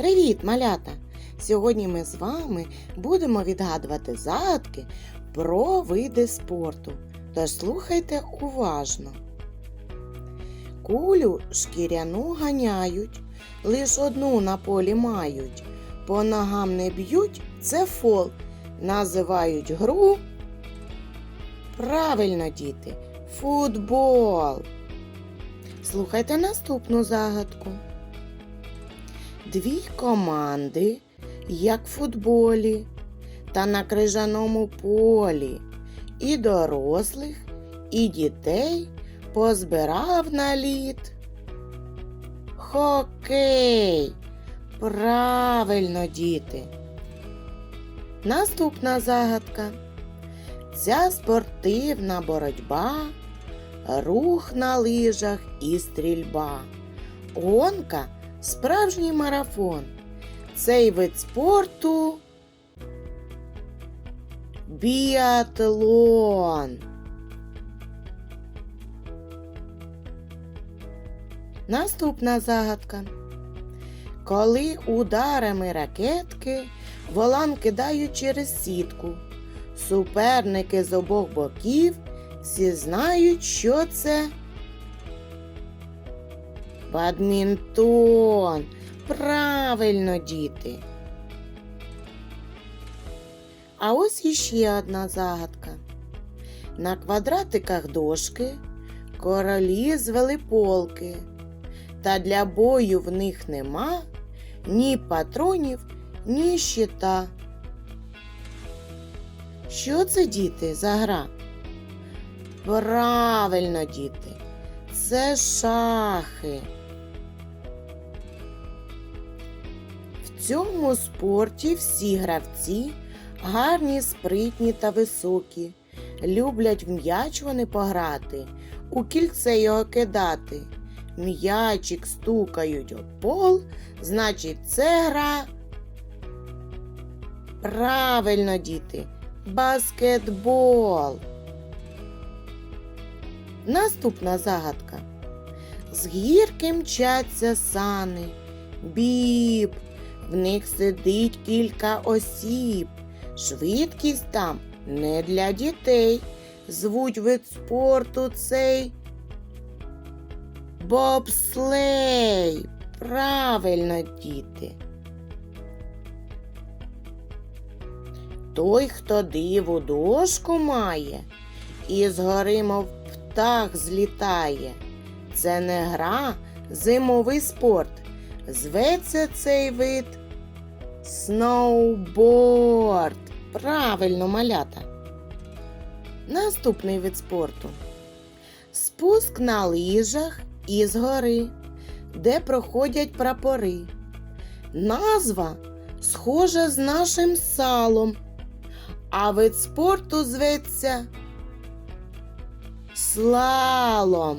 Привіт, малята! Сьогодні ми з вами будемо відгадувати загадки про види спорту. Тож слухайте уважно. Кулю шкіряну ганяють, лиш одну на полі мають. По ногам не б'ють, це фол. Називають гру. Правильно, діти, футбол. Слухайте наступну загадку. Дві команди, як в футболі, та на крижаному полі, і дорослих, і дітей позбирав на лід. Хокей. Правильно, діти. Наступна загадка. Ця спортивна боротьба, рух на лижах і стрільба. Гонка справжній марафон. Цей вид спорту біатлон. Наступна загадка. Коли ударами ракетки волан кидають через сітку, суперники з обох боків всі знають, що це Бадмінтон. Правильно, діти. А ось іще одна загадка. На квадратиках дошки королі звели полки, та для бою в них нема ні патронів, ні щита. Що це, діти, за гра? Правильно, діти, це шахи. Цьому спорті всі гравці гарні, спритні та високі. Люблять в м'яч вони пограти, у кільце його кидати. М'ячик стукають об пол, значить, це гра. Правильно, діти, баскетбол. Наступна загадка. З гірки мчаться сани, біб, в них сидить кілька осіб. Швидкість там не для дітей. Звуть вид спорту цей бобслей. Правильно, діти. Той, хто диву дошку має, і згори, мов птах злітає. Це не гра, зимовий спорт. Зветься цей вид сноуборд. Правильно, малята. Наступний вид спорту. Спуск на лижах із гори, де проходять прапори. Назва схожа з нашим салом, а вид спорту зветься слалом.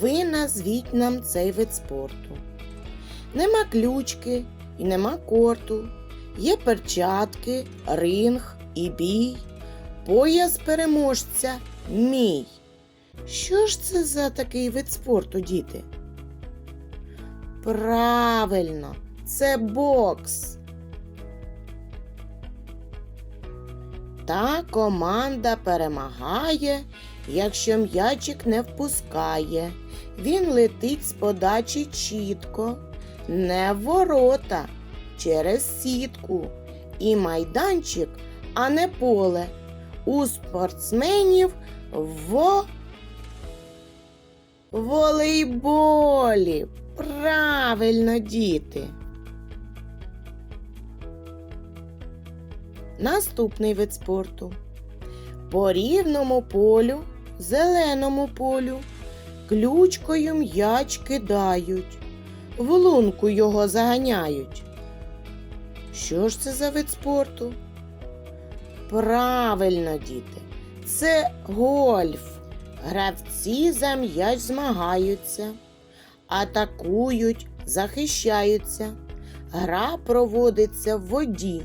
Ви назвіть нам цей вид спорту. Нема ключки і нема корту. Є перчатки, ринг і бій, пояс переможця мій. Що ж це за такий вид спорту, діти? Правильно, це бокс. Та команда перемагає, якщо м'ячик не впускає. Він летить з подачі чітко, не ворота, через сітку. І майданчик, а не поле. У спортсменів в волейболі. Правильно, діти. Наступний вид спорту. По рівному полю, зеленому полю, ключкою м'яч кидають, в лунку його заганяють. Що ж це за вид спорту? Правильно, діти, це гольф. Гравці за м'яч змагаються, атакують, захищаються. Гра проводиться в воді.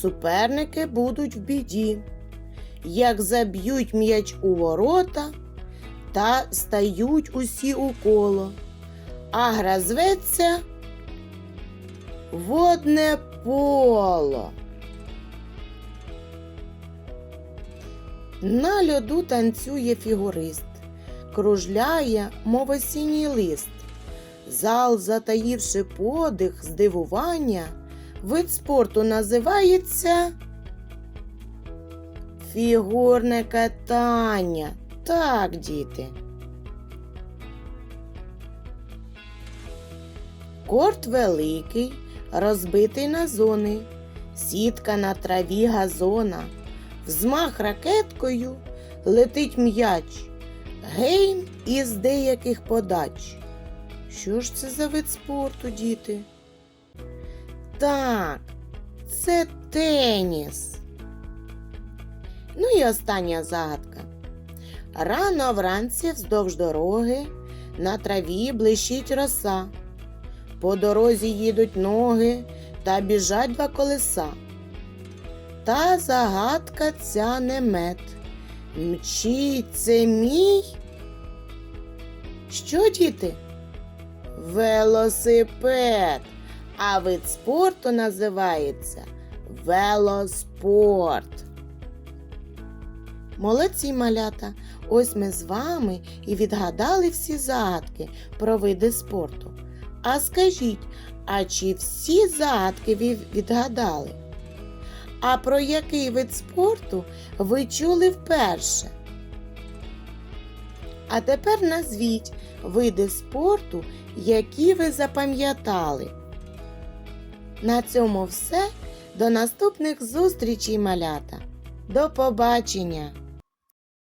Суперники будуть в біді. Як заб'ють м'яч у ворота та стають усі у коло. А гра зветься водне поло. На льоду танцює фігурист, кружляє, мов осінній лист. Зал, затаївши подих, здивування, вид спорту називається фігурне катання. Так, діти. Корт великий, розбитий на зони, сітка на траві газона, взмах ракеткою летить м'яч, гейм із деяких подач. Що ж це за вид спорту, діти? Так, це теніс. Ну і остання загадка. Рано вранці вздовж дороги на траві блищить роса. По дорозі їдуть ноги та біжать два колеса. Та загадка ця не мед. Мчить це мій. Що, діти? Велосипед. А вид спорту називається велоспорт. Молодці малята! Ось ми з вами і відгадали всі загадки про види спорту. А скажіть, а чи всі загадки ви відгадали? А про який вид спорту ви чули вперше? А тепер назвіть види спорту, які ви запам'ятали. На цьому все. До наступних зустрічей, малята. До побачення!